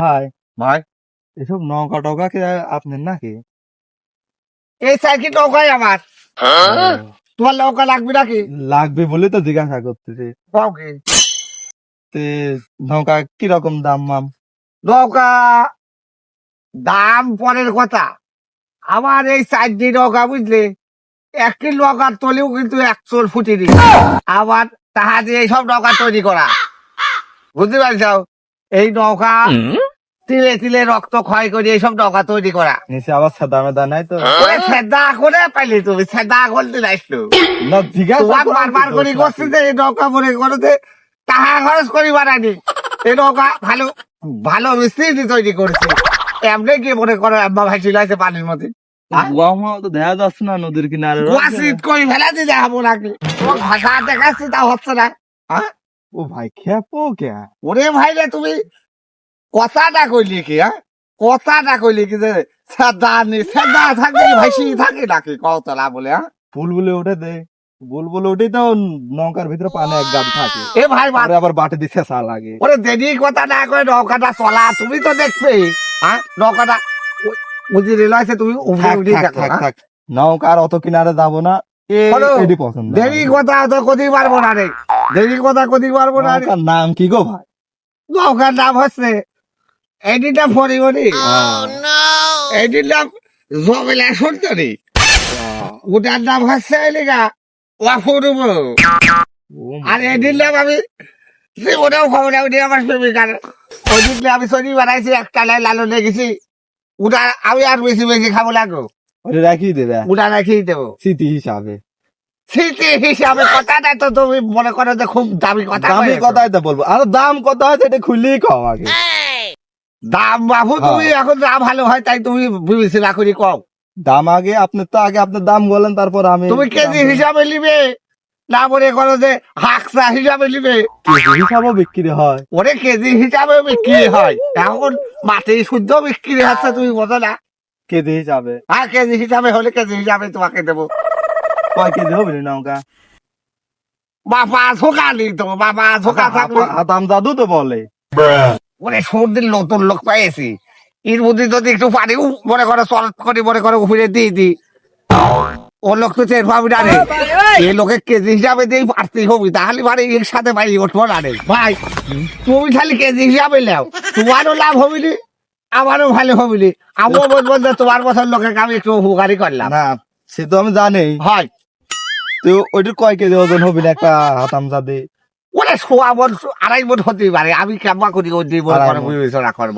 ভাই ভাই। এসব নৌকা টৌকা কি আপনার নাকি? এই সাইকেল নৌকাই আমার? তোমার নৌকা লাগবে নাকি? লাগবে বলে তো জিজ্ঞাসা করতেছি। তে নৌকা কীরকম দাম মাম? নৌকা দাম পরের কথা। আমার এই চারটি নৌকা বুঝলে? একটি নৌকার তলেও কিন্তু একশোর ফুটিনি। আবার তাহা দিয়ে এইসব নৌকা তৈরি করা। বুঝতে পারছ? এই নৌকা তিলে তিলে রক্ত ক্ষয় করে এইসব নৌকা তৈরি করা। নিচে আবার সাদা মেদা নাই তো? ওরে সেদা করে পাইলি তুমি? সেদা করতে যাইছো না জিজ্ঞাসা বারবার করে করছি যে এই নৌকা মনে করো যে টাকা খরচ করি বানানি এই নৌকা ভালো ভালো মিস্ত্রি তৈরি করছে। এমনি কি মনে করো আম্মা ভাই ছিল আছে পানির মধ্যে। হ্যাঁ? তো দেখা যাচ্ছে না নদীর কিনারে করে যাব নাকি ভাষা দেখাচ্ছি তা হচ্ছে না। হ্যাঁ? ও ভাই খেপো কে? ওরে ভাই রে তুমি কথাটা কইলি কি হ্যাঁ? কথাটা কইলি কি যে সাদা নি সাদা থাকে ভাইসি থাকে নাকি? কতলা বলে হ্যাঁ? ফুল বলে উঠে দে বুল বলে উঠেই তো নৌকার ভিতরে পানি এক গাদ থাকে। এ ভাই আবার বাটে দিচ্ছে চা লাগে। ওরে দেরি কথা না করে নৌকাটা চলা তুমি তো দেখবে হ্যাঁ? নৌকাটা বুঝি রেল তুমি থাক, উঠে থাক, হ্যাঁ? থাক। নৌকার অত কিনারে যাব না এ- শোনো, পছন্দ দেরি কথা তো কতি পারব না রে। দেরি কথা কতি পারব না নাম কি গো ভাই? নৌকার নাম হচ্ছে এডিটা ফরিবনি। এডির নাম জমেলা সুন্দরী ওটার নাম হচ্ছে এলিগা অপূর্ব আর এডির নাম আমি জীবনেও খবর আমি আমার প্রেমিকার। ওই দিন আমি শনি বানাইছি একটা লাই লালো লেগেছি ওটা আমি আর বেশি বেশি খাব লাগো ওটা রাখি দেবে। ওটা দেবো। স্মৃতি হিসাবে। স্মৃতি হিসাবে কথাটা তো তুমি মনে করো যে খুব দামি কথা দামি কথাই তো বলব। আর দাম কত আছে এটা খুললেই কম আগে দাম বাবু তুমি হ্যাঁ। এখন যা ভালো হয় তাই তুমি বিবেচনা করি কম দাম আগে আপনি তো আগে আপনার দাম বলেন তারপর আমি তুমি কেজি হিসাবে নিবে? না মনে করো যে হাকসা হিসাবে নিবে? কেজি হিসাবেও বিক্রি হয়। ওরে কেজি হিসাবে বিক্রি হয়। এখন মাটি শুদ্ধ বিক্রি হচ্ছে তুমি বোঝো না। কেজি হিসাবে। আর কেজি হিসাবে হলে কেজি হিসাবে তোমাকে দেবো। কয় কেজি হবে নৌকা বাবা ঝোঁকা তো বাবা ঝোঁকা থাকলে দাম জাদু তো বলে ওরে সর্দির নতুন লোক পাইছি এর মধ্যে যদি একটু পানি মনে করো চলত করে মনে করো উপরে দিয়ে দি ও লোক তো পাবি না রে এই লোকে কেজি হিসাবে দিয়ে পারতে হবি তাহলে মানে এর সাথে ভাই উঠবো না রে ভাই তুমি খালি কেজি হিসাবে নাও তোমারও লাভ হবি নি আমারও ভালো হবি নি আমিও বলব যে তোমার বছর লোকের আমি একটু উপকারী করলাম না সে তো আমি জানি। হয়। তো ওইটার কয় কেজি ওজন হবে না একটা হাতাম জাদে ওরে সোয়া মন আড়াই মন হতেই পারে। আমি কেমন করি ওই মনে বিবেচনা করব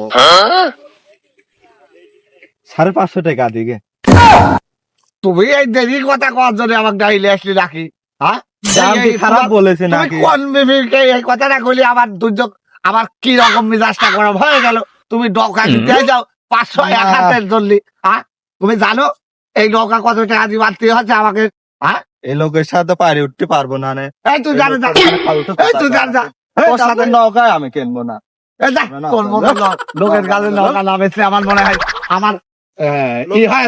সাড়ে পাঁচশো টাকা দিকে। তুমি এই দেরি কথা কওয়ার জন্য আমাকে ডাইলে আসলে রাখি হ্যাঁ? খারাপ বলেছে তুমি নাকি? কোন বিবিকে এই কথাটা কইলে? আমার দুর্যোগ আমার কি রকম মেজাজটা গরম হয়ে গেল? তুমি নৌকা কিনতে যাও পাঁচশো এক। হাতের জলদি। হ্যাঁ? তুমি জানো এই নৌকা কত টাকা দিয়ে বাড়তে হচ্ছে আমাকে? হ্যাঁ? এই লোকের সাথে পারে উঠতে পারব না নে। এই তুই জানো যা এই তুই জান যা। এই তোর তোর সাথে সাথে নৌকায় আমি কিনবো না। এই যা, না, তোর না, মতো লোকের কাছে নৌকা নামেছে আমার মনে হয় আমার ই হয়।